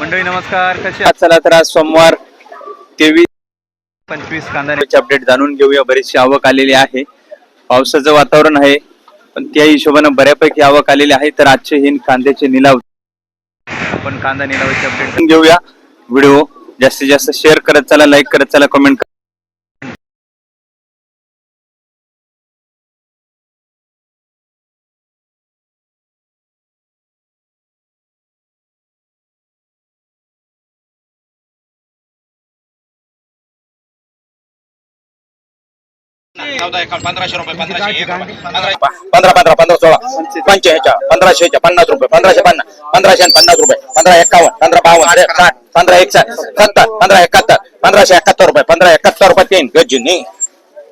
मंडळी नमस्कार. कसे चला तर आज सोमवार तेवीस पंचवीस कांद्याचे अपडेट जाणून घेऊया. बरीचशी आवक आलेली आहे. पावसाचं वातावरण आहे पण त्या हिशोबानं बऱ्यापैकी आवक आलेली आहे. तर आजचे हे कांद्याचे निलाव आपण कांदा निलावाचे अपडेट घेऊया. व्हिडिओ जास्तीत जास्त शेअर करत चला लाईक करत चला कमेंट पंधराशे रुपये पंधराशे एक रुपये पंधरा पंधरा पंधरा पंधरा सोळा पंच्याऐंच्या पंधराशेच्या पन्नास रुपये पंधराशे पन्नास पंधराशे आणि पन्नास रुपये पंधरा एकावन्न पंधरा बावन्न साठ पंधरा एकसष्ट सत्तर पंधरा एकाहत्तर पंधराशे एकाहत्तर रुपये पंधरा एकाहत्तर रुपये तीन गज्जुनी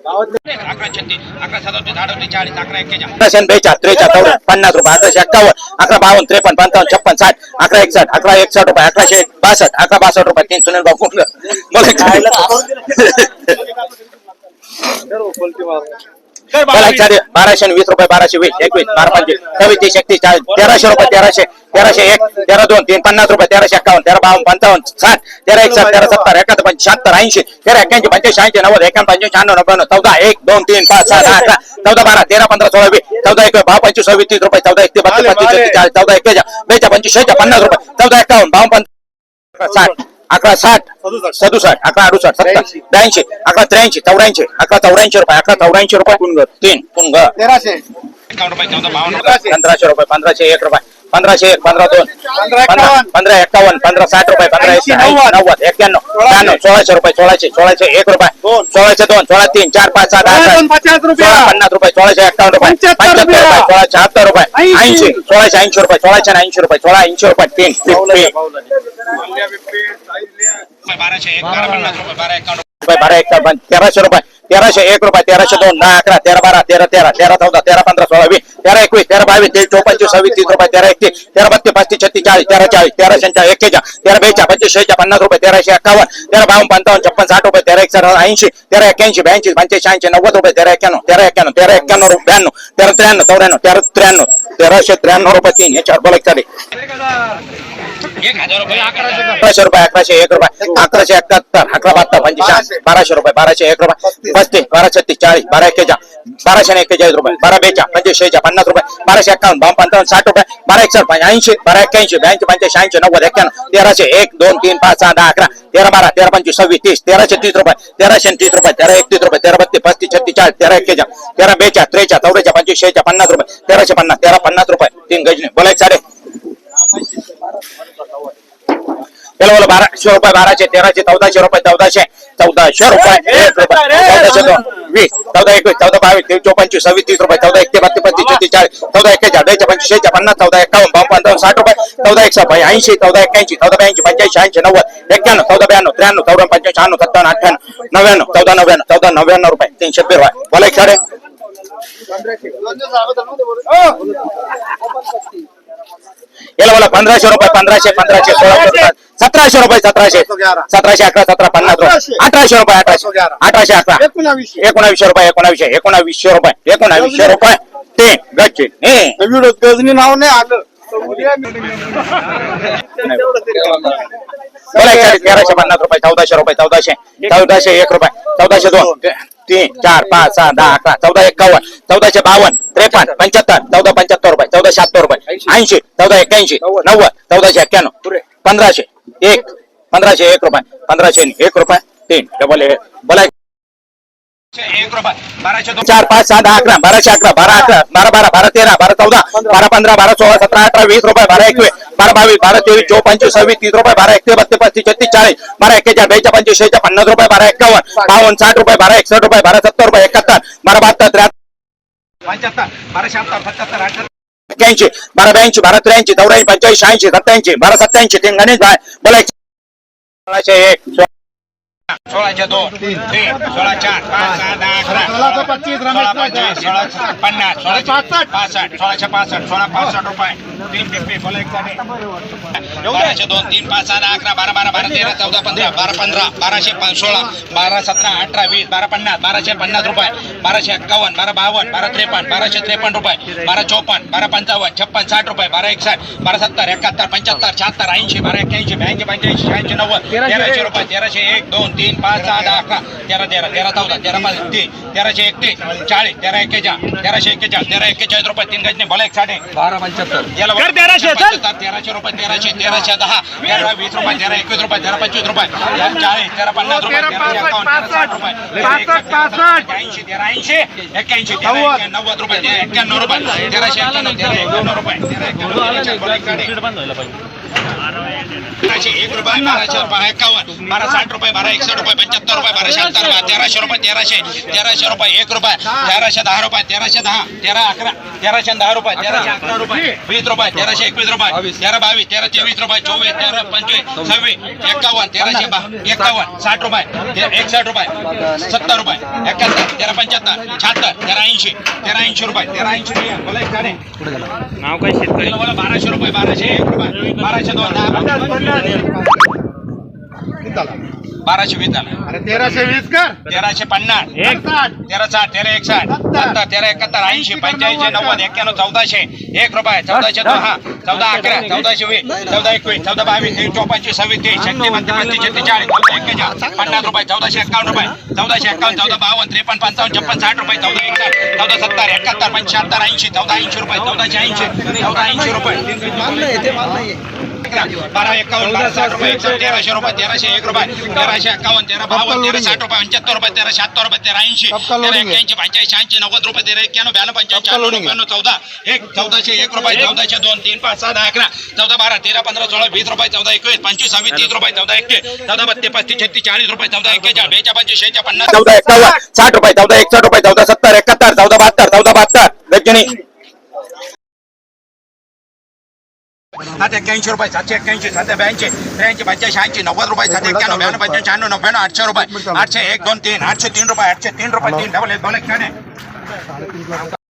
अकरा छत्तीस अकरा सदोतीस अडोतीस चाळीस अकरा एक्केचाळीस अकराशे बेचाळीस त्रेचाळीस चौदा पन्नास रुपये अकराशे एक्कावन्न अकरा बावन्न त्रेपन्न पंचावन्न छप्पन साठ अकरा एकसष्ट अकरा एकसष्ट रुपये अकराशे बासष्ट अकरा बासष्ट रुपये तीन सुनील भाऊ कुठलं मला चार बाराशे वीस. रुपये बाराशे वीस. एकवीस बारा पंचवीस. सव्वीस तीस एकतीस चाळीस. तेराशे रुपये तेराशे तेराशे एक तेरा दोन तीन पन्नास रुपये तेराशे एक्कावन्न तेरा बावन्न पंचावन्न साठ तेरा एकसष्ट तेरा सत्तर एकाहत्तर पंच शहात्तर ऐंशी तेरा एक्क्याऐंशी पंच्याऐंशी ऐंशी नव्वद एकावन्न पंच्याऐंशी शहाण्णव नव्याण्णव चौदा एक दोन तीन पाच सात आठ चौदा बारा तेरा पंधरा सोळा वीस चौदा एक बाव पंचवीस सव्वीस तीस रुपये चौदा एक बत्तीस चाळीस चौदा एक्केचाळीस बेचा पंचवीस शेहेचाळ पन्नास रुपये चौदा एक्कावन्न बावन्न पंच साठ अकरा साठ. सदुसाठ. अकरा अडुसाठ. सत्तर. ब्याऐंशी. अकरा त्र्याऐंशी. चौऱ्याऐंशी. अकरा चौऱ्याऐंशी रुपये. अकरा चौऱ्याऐंशी रुपये. तीन. पुनगर तेराशे. पंधराशे. रुपये पंधराशे एक रुपये. पंधराशे एक पंधरा दोन. पंधरा पंधरा एकावन्न. पंधरा एक्कावन्न पंधरा साठ रुपये पंधरा ऐंशी, एकशे नव्वद. एक्क्याण्णव त्र्याण्णव सोळाशे रुपये सोळाशे सोळाशे एक रुपये. दोन. सोळाशे दोन सोळा तीन चार पाच सात आठ पन्नास रुपये सोळाशे एक्कावन्न रुपये पंच्याहत्तर रुपये. सोळाशे शहात्तर रुपये ऐंशी. सोळाशे ऐंशी रुपये सोळाशे ऐंशी रुपये सोळा ऐंशी रुपये तीन बाराशे एक बारा पन्नास रुपये बारा एकावन्न रुपये. बारा तेराशे रुपये. तेराशे एक रुपये तेराशे दोन दहा अकरा तेरा बारा तेरा तेरा तेरा चौदा तेरा पंधरा सोळा वीस तेरा एकवीस तेरा बावीस तेवीस चौपंचवीस सव्वीस तीस रुपये तेरा एकतीस तेरा बत्तीस पस्तीस छत्तीस चाळीस तेरा चाळीस तेरा शंचा एक्केच्या तेरा बेचा पंचवीस शेच्या पन्नास रुपये तेराशे एकावन्न तेरा बावन्न पंचावन्न छप्पन साठ रुपये तेरा एकसष्ट ऐंशी तेरा एक्क्याऐंशी ब्याऐंशी पंच्याऐंशी ऐंशी नव्वद रुपये तेरा एक्क्याण्णव तेरा एक्क्याण्णव तेरा एक्क्याण्णव रुपये ब्याण्णव तेरा त्र्याण्णव चौऱ्याण्णव तेरा त्र्याण्णव तेराशे त्र्याण्णव रुपये तीन याच्यावर बोला चालेल. अकराशे रुपये अकराशे एक रुपये अकराशे एकाहत्तर अकरा बहात्तर पंचवीस बाराशे रुपये बाराशे एक रुपये पस्तीस बारा छत्तीस चाळीस बारा एक्केचाळ बाराशे एकेचाळीस एक्केचाळीस रुपये बारा बेचा पंचवीस शेहेचाळ पन्नास रुपये बाराशे एक्कावन्न बावन पंचावन्न साठ रुपये बारा एकसष्ट ऐंशी बारा एक्क्याऐंशी ब्याऐंशी पंच्याऐंशी ऐंशी नव्वद एक्क्याण्णव तेराशे एक दोन तीन पाच सहा दहा अकरा तेरा बारा तेरा पंचवीस सव्वीस तीस तेराशे तीस रुपये तेराशे तीस रुपये तेरा एकतीस रुपये तेरा बत्तीस पस्तीस छत्तीस चाळीस तेरा एक्केचाळ तेरा बेचा त्रेचा चौदाच्या पंचवीस शेच्या पन्नास रुपये तेराशे पन्नास तेरा पन्नास रुपये तीन गजने बोलायचं साडे त्याला बोला बाराशे रुपये बाराशे तेराशे चौदाशे रुपये चौदाशे चौदाशे रुपये एक रुपये चौदाशे दोन वीस चौदा एकवीस चौदा बावीस तेवीस चौपंचवीस सव्वीस तीस रुपये चौदा एक बत्तीस पस्तीस छत्तीस चाळीस चौदा एक्केचाळ बेचाळ पंचवीस पन्नास चौदा एकावन्न बावन्न पंचावन्न साठ रुपये चौदा एकशे ऐंशी चौदा एक्क्याऐंशी चौदा ब्याऐंशी पंच्याऐंशी ऐंशी नव्वद एक्क्याण्णव चौदा ब्याण्णव त्र्याण्णव चौदा पंच्याऐंशी शहाण्णव सत्तावन्न अठ्ठ्याण्णव नव्याण्णव चौदा नव्याण्णव चौदा नव्याण्णव रुपये तीनशे रुपये बोला एक साडे याला बोला पंधराशे रुपये पंधराशे पंधराशे सोळा सतराशे रुपये सतराशे सतराशे अकरा सतरा पन्नास रुपये. अठराशे रुपये अठराशे. अठराशे अकरा. एकोणावीसशे. रुपये एकोणावीसशे एकोणावीसशे रुपये एकोणावीसशे रुपये. ते हे. व्हिडिओ गजनी नाव नाही आलं. बोला एक साडे तेराशे पन्नास रुपये चौदाशे रुपये चौदाशे चौदाशे एक रुपये चौदाशे दोन तीन चार पाच सहा दहा अकरा चौदा एकावन्न चौदाशे बावन्न त्रेपन्न पंच्याहत्तर चौदा पंच्याहत्तर रुपये चौदा शहात्तर रुपये ऐंशी. चौदा एक्क्याऐंशी नव्वद. चौदाशे एक्क्याण्णव पंधराशे एक पंधराशे एक रुपये पंधराशे एक रुपये तीन डबल बोला एक. एक रुपये बाराशे दोन चार पाच सहा दहा अकरा. बाराशे अकरा बारा अकरा. बारा बारा बारा तेरा बारा चौदा. बारा पंधरा बारा सोळा सतरा अठरा वीस रुपये बारा एकवीस. बारा बावीस बारा तेवीस चौ पंचवीस सव्वीस तीस रुपये बारा एकतीस बत्तीस पस्तीस छत्तीस चाळीस. बारा एक्केचाळ बेचा पंचवीस शेहेचाळ पन्नास रुपये बारा एक्कावन्न. बावन्न साठ रुपये बारा एकसष्ट रुपये बारा सत्तर रुपये एकाहत्तर. बारा बहात्तर त्र्याहत्तर. पंच्याहत्तर. बारा शहात्तर सत्याहत्तर एक्क्याऐंशी. बारा ब्याऐंशी बारा त्र्याऐंशी चौऱ्याऐंशी पंच्याऐंशी ऐंशी सत्याऐंशी बारा सत्याऐंशी तीन गणेश भाई. बोला एक. सोळाशे दोन तीन. सोळा चार पाच सहा दहा अकरा. सोळाशे पच्चीस, रमेश सोळा पाहिजे. पंचवीस सोळा पन्नास सोळाशे पासष्ट. पासष्ट सोळाशे पासष्ट सोळा पासष्ट रुपये. तीन टिप्पी बोला एक साडे बाराशे दोन तीन पाच सहा दहा अकरा बारा बारा बारा तेरा चौदा पंधरा बारा पंधरा बाराशे सोळा बारा सतरा अठरा वीस बारा पन्नास बाराशे पन्नास रुपये. बाराशे एक्कावन्न बारा बावन्न बारा त्रेपन्न बाराशे त्रेपन्न रुपये. बारा चौपन्न बारा पंचावन्न छप्पन साठ रुपये बारा एकसष्ट बारा सत्तर एकाहत्तर पंच्याहत्तर शहात्तर ऐंशी बारा एक्क्याऐंशी ब्याऐंशी पंच्याऐंशी शहाऐंशी नव्वद तेराशे रुपये तेराशे एक दोन तीन पाच सहा दहा अकरा. तेरा तेरा तेरा चौदा तेरा पाच तीन तेराशे एकतीस चाळीस तेरा एक्केचाळीस तेराशे एक्केचाळीस तेरा एक्केचाळीस रुपये तीन गजने भला एक साडे बारा पंच्याहत्तर. याला तेराशे तेराशे रुपये तेराशे तेराशे दहा तेरा वीस रुपये तेरा एकवीस रुपये तेरा पंचवीस रुपये तेरा चाळीस तेरा पन्नास रुपये तेराशे एकावन्न तेरा साठ रुपये तेरा तेरा ऐंशी तेरा ऐंशी एक्क्याऐंशी तेरा एक्क्याण्णव, नव्वद रुपये तेरा एक्क्याण्णव रुपये तेराशे एक्क्याण्णव तेरा एक्क्याण्णव रुपये तेरा एक्क्याण्णव. बाराशे एक रुपये बाराशे रुपये एकावन्न. बारा साठ रुपये बारा एकसष्ट रुपये पंच्याहत्तर रुपये बारा शहात्तर रुपये तेराशे रुपये तेराशे तेराशे रुपये एक रुपये तेराशे दहा रुपये तेराशे दहा तेरा अकरा तेराशे दहा रुपये तेराशे अकरा. रुपये वीस रुपये तेराशे एकवीस रुपये तेरा बावीस तेरा तेवीस रुपये चोवीस तेरा पंचवीस सव्वीस एकावन्न तेराशे बा एकावन्न साठ रुपये एकसष्ट रुपये सत्तर रुपये एकाहत्तर तेरा पंच्याहत्तर शहात्तर तेरा ऐंशी तेरा ऐंशी रुपये तेरा ऐंशी रुपये. बोला एक साडे. नाव काय शेतकरी? बोला बाराशे रुपये बाराशे एक रुपये बाराशे दोन दहा बाराशे वीस झाला. अरे तेराशे वीस कर. तेराशे पन्नास. एक साठ. तेरा साठ तेरा एकसाठ. सत्तर. तेरा एकाहत्तर ऐंशी पंच्याऐंशी नव्वद. एक्क्याण्णव चौदाशे. एक रुपये चौदाशे दहा चौदा अकरा चौदाशे वीस चौदा एकवीस चौदा बावीस तेवीस चौपंचवीस सव्वीस तेवीस शक्ती पंचवीस पस्तीस छत्तीस चाळीस चौदा एक्केचाळीस पन्नास रुपये चौदाशे एकावन्न रुपये चौदाशे एकावन्न चौदा बावन्न त्रेपन्न पंचावन्न छप्पन साठ रुपये चौदा एकसष्ट चौदा सत्तर एकाहत्तर पंच्याहत्तर ऐंशी चौदा ऐंशी रुपये चौदाशे ऐंशी चौदा ऐंशी रुपये. बारा एकावन्न बारा साठ रुपये एकसष्ट तेराशे रुपये तेराशे एक रुपये तेराशे एकावन्न तेरा बावन्न तेरा साठ रुपये पंच्याहत्तर रुपये तेरा शहात्तर रुपये तेरा ऐंशी तेरा. एक्क्याऐंशी पंच्याऐंशी शहाऐंशी नव्वद रुपये तेरा एक्क्याण्णव ब्याण्णव पंच्याऐंशी. नव्याण्णव चौदा एक चौदाशे एक रुपये चौदाशे दोन तीन पाच सहा दहा अकरा चौदा बारा तेरा पंधरा सोळा वीस रुपये चौदा एकवीस पंचवीस सव्वीस तीस रुपये चौदा एक्के चौदा बत्तीस पस्तीस छत्तीस चाळीस रुपये चौदा एक्केचाळीस बेचा पंचवीस शेहेचाळ पन्नास. चौदा एक्कावन्न साठ रुपये चौदा एकसष्ट रुपये चौदा सत्तर एकाहत्तर चौदा बहात्तर चौदा बहात्तर गजनी सात एक्क्याऐंशी रुपये सातशे एक्क्याऐंशी सातशे ब्याऐंशी त्र्याऐंशी पंच्याऐंशी ऐंशी नव्वद रुपये सातशे एक्क्याण्णव ब्याण्णव पंच्याऐंशी शहाण्णव नव्याण्णव आठशे रुपये आठशे एक दोन तीन आठशे तीन रुपये आठशे तीन रुपये तीन डबल एक दोन एक